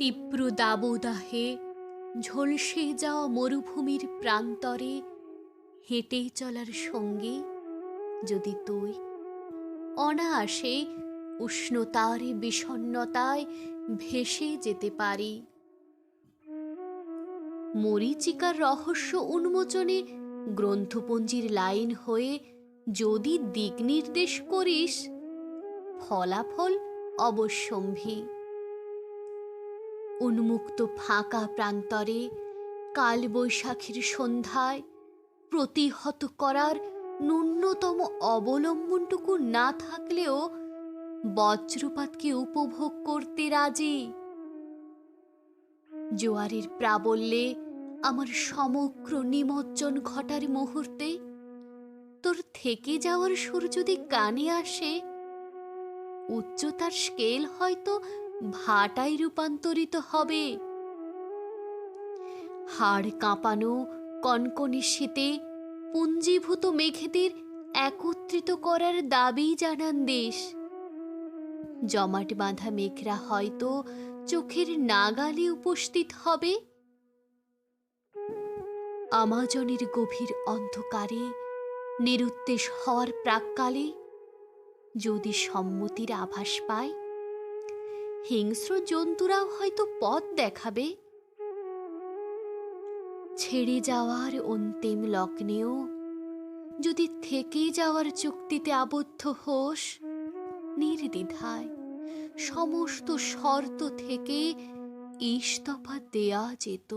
তীব্র দাবদাহে ঝলসে যাওয়া মরুভূমির প্রান্তরে, হেঁটে চলার সঙ্গে যদি তুই। অনায়াসে উষ্ণতার বিষণ্ণতায় ভেসে যেতে পারি। মরীচিকার রহস্য উন্মোচনে গ্রন্থপঞ্জির লাইন হয়ে যদি দিক নির্দেশ করিস, ফলাফল অবশ্যম্ভী। উন্মুক্ত ফাঁকা প্রান্তরে কালবৈশাখীর সন্ধ্যায় প্রতিহত করার ন্যূনতম অবলম্বনটুকু না থাকলেও বজ্রপাতকে উপভোগ করতে রাজি। জোয়ারের প্রাবল্যে আমার সমগ্র নিমজ্জন ঘটার মুহূর্তে তোর থেকে যাওয়ার সুর যদি কানে আসে, উচ্চতার স্কেল হয়তো ভাটায় রূপান্তরিত হবে। হাড় কাঁপানো কনকনে শীতে পুঞ্জীভূত মেঘেদের একত্রিত করার দাবি জানান দেশ। জমাট বাঁধা মেঘরা হয়তো চোখের নাগালে উপস্থিত হবে। আমাজনের গভীর অন্ধকারে নিরুদ্দেশ হওয়ার প্রাককালে যদি সম্মতির আভাস পায় হিংস্র জন্তুরাও হয়তো পথ দেখাবে। ছেড়ে যাওয়ার অন্তিম লগ্নেও যদি থেকে যাওয়ার চুক্তিতে আবদ্ধ হোস, নির্দ্বিধায় সমস্ত শর্ত থেকে ইস্তফা দেয়া যেত।